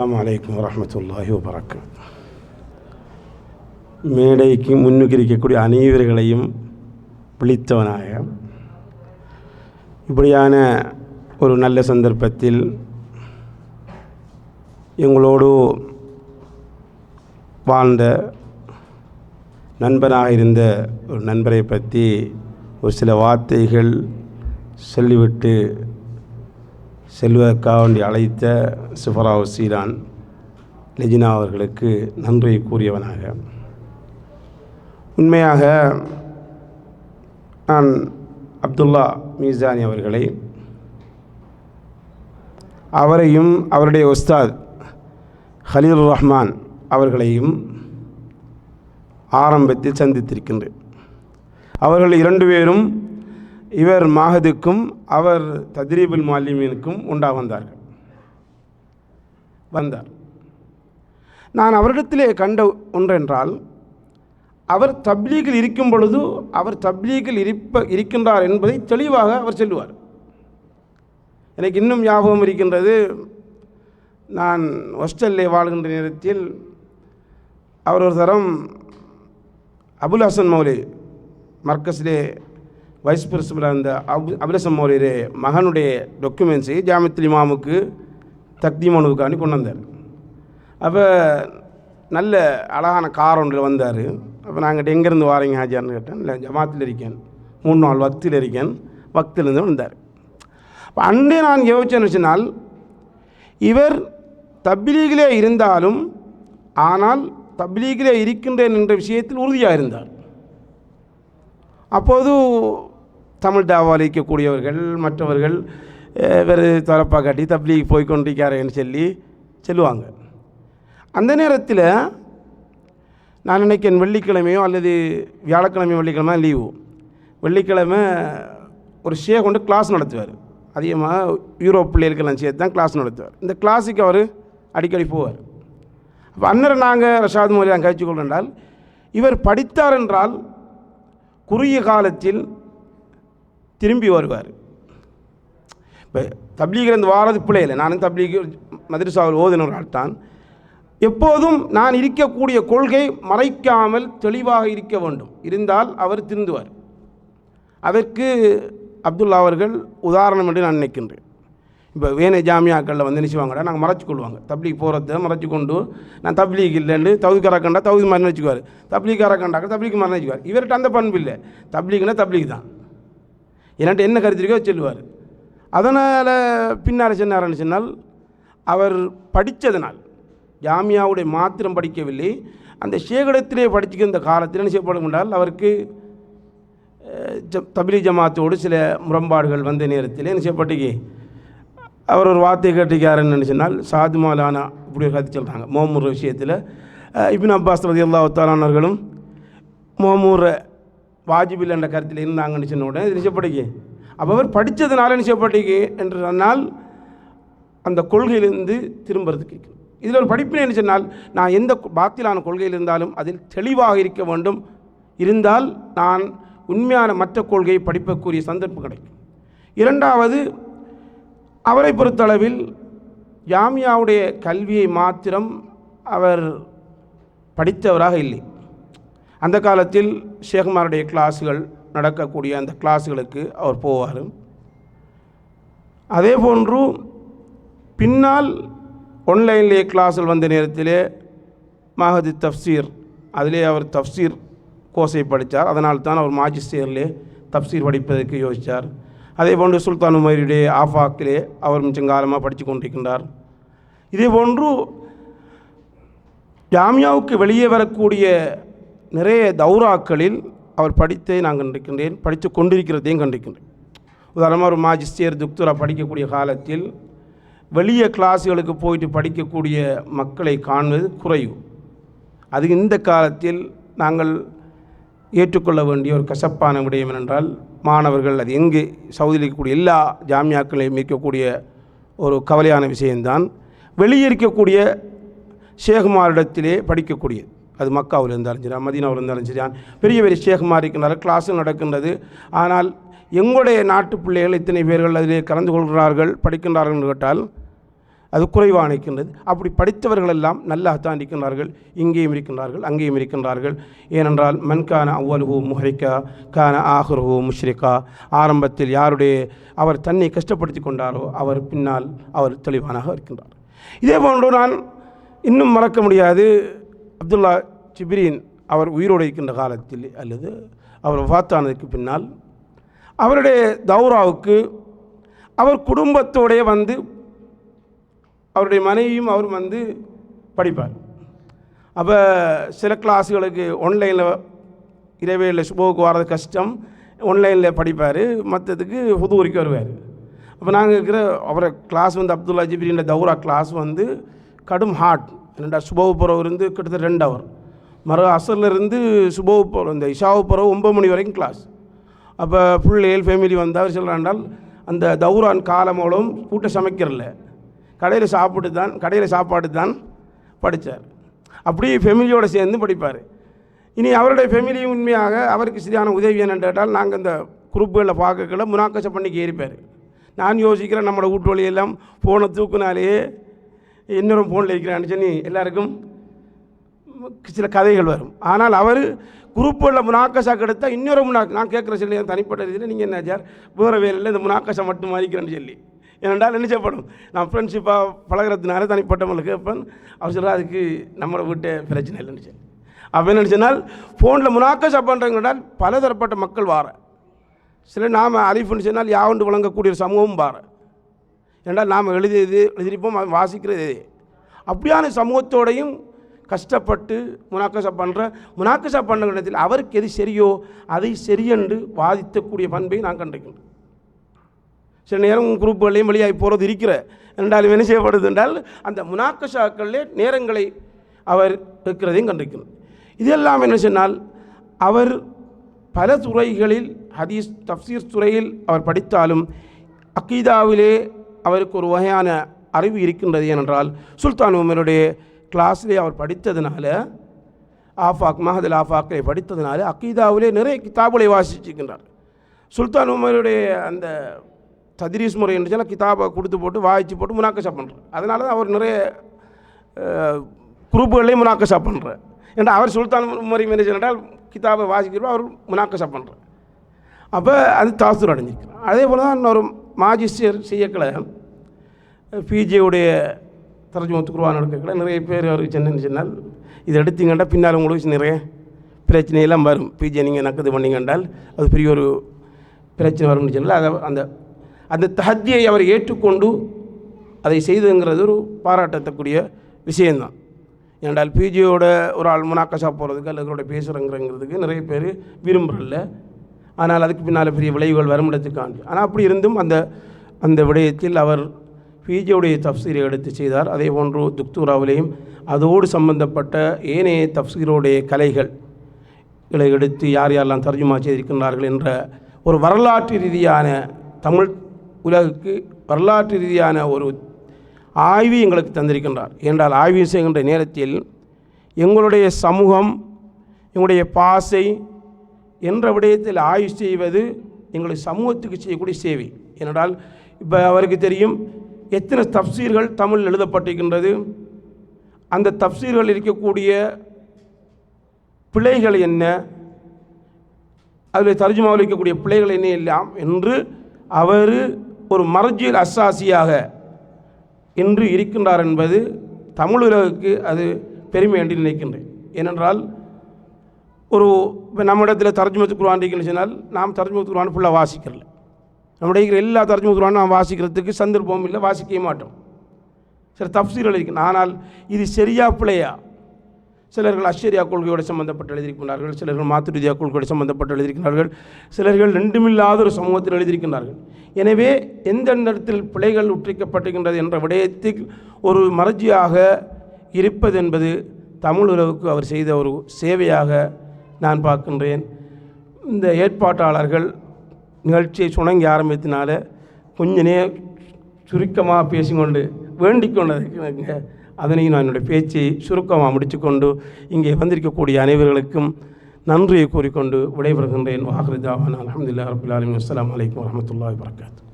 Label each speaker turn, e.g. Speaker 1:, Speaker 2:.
Speaker 1: அஸ்ஸலாமு அலைக்கும் வரஹ்மத்துல்லாஹி வபரகாத் மேடைக்கு முன்னுக்கு இருக்கக்கூடிய அனைவர்களையும் விழித்தவனாக இப்படியான ஒரு நல்ல சந்தர்ப்பத்தில் எங்களோடு வாழ்ந்த நண்பனாக இருந்த ஒரு நண்பரை பற்றி ஒரு சில வார்த்தைகள் சொல்லிவிட்டு செல்வதற்காக வேண்டி அழைத்த சுஃபராவ் சீரான் லெஜினா அவர்களுக்கு நன்றி கூறியவனாக. உண்மையாக நான் அப்துல்லா மீசானி அவர்களை அவரையும் அவருடைய உஸ்தாத் ஹலீல் ரஹ்மான் அவர்களையும் ஆரம்பத்தில் சந்தித்திருக்கின்றேன். அவர்கள் இரண்டு பேரும் இவர் மாஹதுக்கும் அவர் தத்ரீபுல் மாலிமீனுக்கும் உண்டா வந்தார்கள். வந்தார். நான் அவரிடத்திலே கண்ட ஒன்றென்றால் அவர் தப்லீகில் இருக்கும் பொழுது அவர் தப்லீகில் இருப்ப இருக்கின்றார் என்பதை தெளிவாக அவர் சொல்லுவார். எனக்கு இன்னும் ஞாபகம் இருக்கின்றது நான் ஹாஸ்டல்லே வாழ்கின்ற நேரத்தில் அவர் ஒரு தரம் அபுல் ஹசன் மௌலி மர்க்கஸிலே வைஸ் பிரின்சிபலாக இருந்த அபு அபிலசம் மௌலியரே மகனுடைய டாக்குமெண்ட்ஸை ஜாமித்துல் இமாமுக்கு தக்தீமனுக்காண்டி கொண்டு வந்தார். அப்போ நல்ல அழகான கார் ஒன்றில் வந்தார். அப்போ நாங்கள் எங்கேருந்து வாரீங்க ஹாஜார்னு கேட்டேன். இல்லை ஜமாத்தில் இருக்கேன். மூணு நாள் வக்தியில் இருக்கேன். வக்திலேருந்து வந்தார். இப்போ அன்றே நான் யோசிச்சேன்னு சொன்னால் இவர் தப்லீகிலே இருந்தாலும் ஆனால் தப்லீகிலே இருக்கின்றேன் என்ற விஷயத்தில் உறுதியாக இருந்தார் அப்போது தமிழ் தாவால் இருக்கக்கூடியவர்கள் மற்றவர்கள் வேறு தரப்பாக காட்டி தப்லீக் போய் கொண்டிருக்காருன்னு சொல்லி சொல்லுவாங்க. அந்த நேரத்தில் நான் நினைக்கிறேன் வெள்ளிக்கிழமையோ அல்லது வியாழக்கிழமையோ வெள்ளிக்கிழமை லீவு வெள்ளிக்கிழமை ஒரு ஷே கொண்டு கிளாஸ் நடத்துவார். அதிகமாக யூரோப் பிள்ளைகளுக்கெல்லாம் சேர்த்து தான் கிளாஸ் நடத்துவார். இந்த கிளாஸுக்கு அவர் அடிக்கடி போவார். அப்போ அன்னரை நாங்கள் ரஷாத் மொழி நாங்கள் கழிச்சு கொள்ளென்றால் இவர் படித்தார் என்றால் குறுகிய காலத்தில் திரும்பி வருவார். இப்போ தப்லீகிலிருந்து வாரது பிள்ளையில நானும் தப்லீக் மதரசாவில் ஓதின ஒரு ஆள் தான் எப்போதும் நான் இருக்கக்கூடிய கொள்கை மறைக்காமல் தெளிவாக இருக்க வேண்டும். இருந்தால் அவர் திருந்துவார். அதற்கு அப்துல்லா அவர்கள் உதாரணம் என்று நான் நினைக்கின்றேன். இப்போ வேனை ஜாமியாக்களில் வந்து நினைச்சுவாங்கடா நாங்கள் மறைச்சு கொள்வாங்க. தப்லீக் போகிறத மறைச்சு கொண்டு நான் தப்லீக் இல்லைன்னு தவுதுக்கார கண்டா தகுதி மாதிரி வச்சுக்குவார் தப்லீக்கார கண்டாக்க தப்லீக் மாதிரி வச்சுக்குவார் இவர்கிட்ட அந்த பண்பு இல்லை. தப்லீக்னா தப்லீக் தான். என்கிட்ட என்ன கருத்து இருக்கோ சொல்லுவார். அதனால் பின்னால் சொன்னார்னு சொன்னால் அவர் படித்ததனால் ஜாமியாவுடைய மாத்திரம் படிக்கவில்லை அந்த சேகடத்திலே படிச்சுக்கிற காலத்தில் என்ன செய்யப்படும் என்றால் அவருக்கு தபிலி ஜமாத்தோடு சில முரண்பாடுகள் வந்த நேரத்தில் என்ன செய்யப்பட்டுக்கு அவர் ஒரு வார்த்தை கேட்டிருக்காருன்னு சொன்னால் சாது மௌலானா இப்படி ஒரு கருத்து சொல்கிறாங்க மோமூர் விஷயத்தில் இபின் அப்பாஸ் ரதி அல்லா உத்தாலானவர்களும் மோமூரை வாஜிபில் என்ற கருத்தில் இருந்தாங்கன்னு சொன்ன உடனே இது அப்போ அவர் படித்ததுனால நிச்சயப்பட்டிக்கு என்று சொன்னால் அந்த கொள்கையிலிருந்து திரும்புறதுக்கு இதில் ஒரு படிப்பினை என்ன சொன்னால் நான் எந்த பாத்திலான கொள்கையில் இருந்தாலும் அதில் தெளிவாக இருக்க வேண்டும். இருந்தால் நான் உண்மையான மற்ற கொள்கையை படிப்பக்கூடிய சந்தர்ப்பம் கிடைக்கும். இரண்டாவது அவரை பொறுத்தளவில் ஜாமியாவுடைய கல்வியை மாத்திரம் அவர் படித்தவராக இல்லை. அந்த காலத்தில் ஷேகுமாருடைய கிளாஸுகள் நடக்கக்கூடிய அந்த கிளாஸுகளுக்கு அவர் போவார். அதே போன்று பின்னால் ஆன்லைன்லேயே கிளாஸில் வந்த நேரத்திலே மஹதி தஃப்சீர் அதிலே அவர் தஃப்சீர் கோர்ஸை படித்தார். அதனால் தான் அவர் மாஜிஸ்டேரிலே தஃப்சீர் படிப்பதற்கு யோசித்தார். அதே போன்று சுல்தான் உமருடைய ஆஃபாக்கிலே அவர் மிச்சம் காலமாக படித்து கொண்டிருக்கின்றார். இதே போன்று ஜாமியாவுக்கு வெளியே வரக்கூடிய நிறைய தௌராக்களில் அவர் படித்ததை நான் கண்டிருக்கின்றேன் படித்து கொண்டிருக்கிறதையும் கண்டிருக்கின்றேன். உதாரணமாக ஒரு மாஜிஸ்டர் துக்துரா படிக்கக்கூடிய காலத்தில் வெளியே கிளாஸுகளுக்கு போயிட்டு படிக்கக்கூடிய மக்களை காண்பது குறைவு. அது இந்த காலத்தில் நாங்கள் ஏற்றுக்கொள்ள வேண்டிய ஒரு கசப்பான விடயம் என்றால் மாணவர்கள் அது எங்கு சவுதியில் இருக்கக்கூடிய எல்லா ஜாமியாக்களையும் இருக்கக்கூடிய ஒரு கவலையான விஷயம்தான். வெளியே இருக்கக்கூடிய ஷேகுமாரிடத்திலே படிக்கக்கூடியது. அது மக்காவில் இருந்தாலும் சரி மதீனாவில் இருந்தாலும் சரி. பெரிய பெரிய ஷேகுமார் இருக்கின்றார் கிளாஸும் நடக்கின்றது. ஆனால் எங்களுடைய நாட்டு பிள்ளைகள் இத்தனை பேர்கள் அதிலே கலந்து கொள்கிறார்கள் படிக்கின்றார்கள் என்று கேட்டால் அது குறைவாக நிற்கின்றது அப்படி படித்தவர்கள் எல்லாம் நல்லாகத்தான் இருக்கின்றார்கள். இங்கேயும் இருக்கின்றார்கள் அங்கேயும் இருக்கின்றார்கள். ஏனென்றால் மன்கான அவ்வலுஹு முஹரிக்கா கான ஆஹுருஹு முஷ்ரிகா. ஆரம்பத்தில் யாருடைய அவர் தன்னை கஷ்டப்படுத்தி கொண்டாரோ அவர் பின்னால் அவர் தெளிவானாக இருக்கின்றார். இதே போன்று நான் இன்னும் மறக்க முடியாது. அப்துல்லா ஜிப்ரீன் அவர் உயிரோடு இருக்கின்ற காலத்தில் அல்லது அவர் வாத்தானதுக்கு பின்னால் அவருடைய தௌராவுக்கு அவர் குடும்பத்தோடைய வந்து அவருடைய மனைவியும் அவரும் வந்து படிப்பார். அப்போ சில கிளாஸுகளுக்கு ஆன்லைனில் இரவேல சுபோவுக்கு வர்றது கஷ்டம் ஆன்லைனில் படிப்பார் மற்றதுக்கு புதுவரிக்கு வருவார். அப்போ நாங்கள் இருக்கிற அவரை கிளாஸ் வந்து அப்துல்லா ஜிபிரின்ற தௌரா கிளாஸ் வந்து கடும் ஹார்ட் ரெண்டா சுபோவு புறவு இருந்து கிட்டத்தட்ட ரெண்டு ஹவர் மறு அசர்லேருந்து இருந்து புறவு இந்த இஷாவு புறவு ஒம்பது மணி வரைக்கும் கிளாஸ் அப்போ ஃபுல் ஏழு ஃபேமிலி வந்தால் சொல்கிறாண்டால் அந்த தௌரான் காலமோளும் கூட்ட சமைக்கிறல கடையில் சாப்பிட்டு தான் கடையில் சாப்பாடு தான் படித்தார் அப்படியே ஃபெமிலியோடு சேர்ந்து படிப்பார். இனி அவருடைய ஃபெமிலி உண்மையாக அவருக்கு சரியான உதவி என்னென்று கேட்டால் நாங்கள் இந்த குரூப்புகளில் பார்க்கல முனாக்கசம் பண்ணி ஏறிப்பார். நான் யோசிக்கிறேன் நம்மளோட வீட்டு வழியெல்லாம் ஃபோனை தூக்குனாலேயே இன்னொரு ஃபோனில் இருக்கிறான்னு சொல்லி எல்லாருக்கும் சில கதைகள் வரும். ஆனால் அவர் குரூப்பில் முனாக்கசா எடுத்தால் இன்னொரு முனா நான் கேட்குற சொல்லி என் தனிப்பட்ட ரீதியில் நீங்கள் என்ன சார்? வேறு வேலையில் இந்த முனாக்கசா மட்டும் மாறிக்கிறேன்னு சொல்லி. ஏனென்றால் நினைச்சப்படும். நான் ஃப்ரெண்ட்ஷிப்பாக பழகிறதுனால தனிப்பட்டவங்களுக்கு கேட்பேன் அவர் சொல்கிறார் அதுக்கு நம்மளை வீட்டு பிரச்சனை இல்லைன்னு சொல்லி. அப்போ என்ன சொன்னால் ஃபோனில் முனாக்கசா பண்ணுறவங்களால் பலதரப்பட்ட மக்கள் வார. சில நாம் அலிஃபுன்னு சொன்னால் யாவண்டு வழங்கக்கூடிய ஒரு சமூகம் வார. என்றால் நாம் எழுதியது எழுதியிருப்போம் வாசிக்கிறது. அப்படியான சமூகத்தோடையும் கஷ்டப்பட்டு முனாக்கசா பண்ணுற முனாக்கசா பண்ண இடத்தில் அவருக்கு எது சரியோ அதை சரியென்று வாதித்தக்கூடிய பண்பை நான் கண்டிருக்கின்றேன் சில நேரம் குரூப்புகளையும் வெளியாகி போகிறது இருக்கிற என்றாலும் என்ன செய்யப்படுது என்றால் அந்த முனாக்கஷாக்களிலே நேரங்களை அவர் இருக்கிறதையும் கண்டிருக்கிறார் இதெல்லாம் என்ன சொன்னால் அவர் பல துறைகளில் ஹதீஸ் தப்சீர் துறையில் அவர் படித்தாலும் அக்கீதாவிலே அவருக்கு ஒரு வகையான அறிவு இருக்கின்றது ஏனென்றால் சுல்தான் உமருடைய கிளாஸிலே அவர் படித்ததுனால ஆஃபாக் மஹதில் ஆஃபாக்களை படித்ததுனால அக்கீதாவிலே நிறைய கிதாபுகளை வாசிச்சிருக்கின்றார். சுல்தான் உமருடைய அந்த தத்ரீஸ் முறை என்று சொன்னால் கிதாபை கொடுத்து போட்டு வாய்ச்சி போட்டு முனாக்கஷா பண்ணுறார் அதனால தான் அவர் நிறைய குரூப்புகளையும் முனாக்கஷா பண்ணுறார் ஏன்னா அவர் சுல்தான் முறை என்றால் கிதாபை வாசிக்கிறப்ப அவர் முனாக்கஷா பண்ணுறார் அப்போ அது தாசூர் அடைஞ்சிருக்கிறார். அதே போல் தான் இன்னொரு மாஜிஸ்டர் செய்யக்கலை பிஜேவுடைய தரஜுமத்து குருவான் எடுக்கல நிறைய பேர் அவருக்கு சென்னு சொன்னால் இது எடுத்தீங்கன்னா பின்னால் உங்களுக்கு நிறைய பிரச்சனையெல்லாம் வரும். பிஜே நீங்கள் நக்கது பண்ணீங்கன்றால் அது பெரிய ஒரு பிரச்சனை வரும்னு சொன்னால் அதை அந்த அந்த தகத்தியை அவர் ஏற்றுக்கொண்டு அதை செய்துங்கிறது ஒரு பாராட்டத்தக்கூடிய விஷயந்தான் ஏனென்றால் பிஜியோட ஒரு ஆள் முனாக்கசா போகிறதுக்கு அல்லது பேசுகிறங்கிறங்கிறதுக்கு நிறைய பேர் விரும்புகிறல்ல ஆனால் அதுக்கு பின்னால் பெரிய விளைவுகள் வருமிடத்துக்காண்டி ஆனால் அப்படி இருந்தும் அந்த அந்த விடயத்தில் அவர் பிஜியுடைய தப்சீரை எடுத்து செய்தார். அதே போன்று துக்தூராவிலையும் அதோடு சம்பந்தப்பட்ட ஏனைய தப்சீரோடைய கலைகள் களை எடுத்து யார் யாரெல்லாம் தர்ஜுமா செய்திருக்கின்றார்கள் என்ற ஒரு வரலாற்று ரீதியான தமிழ் உலகுக்கு வரலாற்று ரீதியான ஒரு ஆய்வு எங்களுக்கு தந்திருக்கின்றார். என்றால் ஆய்வு செய்கின்ற நேரத்தில் எங்களுடைய சமூகம் எங்களுடைய பாசை என்ற விடயத்தில் ஆய்வு செய்வது எங்களுடைய சமூகத்துக்கு செய்யக்கூடிய சேவை. ஏனென்றால் இப்போ அவருக்கு தெரியும் எத்தனை தப்சீர்கள் தமிழ் எழுதப்பட்டிருக்கின்றது. அந்த தப்சீர்கள் இருக்கக்கூடிய பிழைகள் என்ன? அதில் தர்ஜுமாவில் இருக்கக்கூடிய பிழைகள் என்ன எல்லாம் என்று அவர் ஒரு மரஜியல் அசாசியாக இன்று இருக்கின்றார் என்பது தமிழ் உலகுக்கு அது பெருமை என்று நினைக்கின்றேன். ஏனென்றால் ஒரு இப்போ நம்மிடத்தில் தர்ஜுமத்து குருவான் இருக்குன்னு சொன்னால் நாம் தர்ஜுமத்து குருவான் ஃபுல்லாக வாசிக்கிறல. நம்முடைய இருக்கிற எல்லா தர்ஜுமத்து குருவானும் நாம் வாசிக்கிறதுக்கு சந்தர்ப்பம் இல்லை வாசிக்கவே மாட்டோம். சில தப்சீர்கள் இருக்கு ஆனால் இது சரியா பிழையா? சிலர்கள் அஷ்ஷரியா கொள்கையோடு சம்பந்தப்பட்டு எழுதியிருக்கிறார்கள் சிலர்கள் மாத்துரிதியா கொள்கையோடு சம்மந்தப்பட்டு எழுதியிருக்கிறார்கள் சிலர்கள் ரெண்டுமில்லாத ஒரு சமூகத்தில் எழுதியிருக்கிறார்கள் எனவே எந்தெந்த இடத்தில் பிழைகள் உற்றிக்கப்பட்டிருக்கின்றது என்ற விடயத்தில் ஒரு மறஜியாக இருப்பது என்பது தமிழ் உறவுக்கு அவர் செய்த ஒரு சேவையாக நான் பார்க்கின்றேன். இந்த ஏற்பாட்டாளர்கள் நிகழ்ச்சியை சுணங்கி ஆரம்பித்தினால கொஞ்ச நே சுருக்கமாக பேசிக்கொண்டு வேண்டிக் கொண்டதுக்கு அதனையும் நான் என்னுடைய பேச்சை சுருக்கமாக முடித்துக்கொண்டு இங்கே வந்திருக்கக்கூடிய அனைவர்களுக்கும் நன்றியை கூறிக்கொண்டு விடைபெறுகின்றேன். வாஹிருதாவான். அலமதுல்லா ரபுல்லாலும் அஸ்லாம் வலைக்கம் வரமத்துல்லா வரகாத்து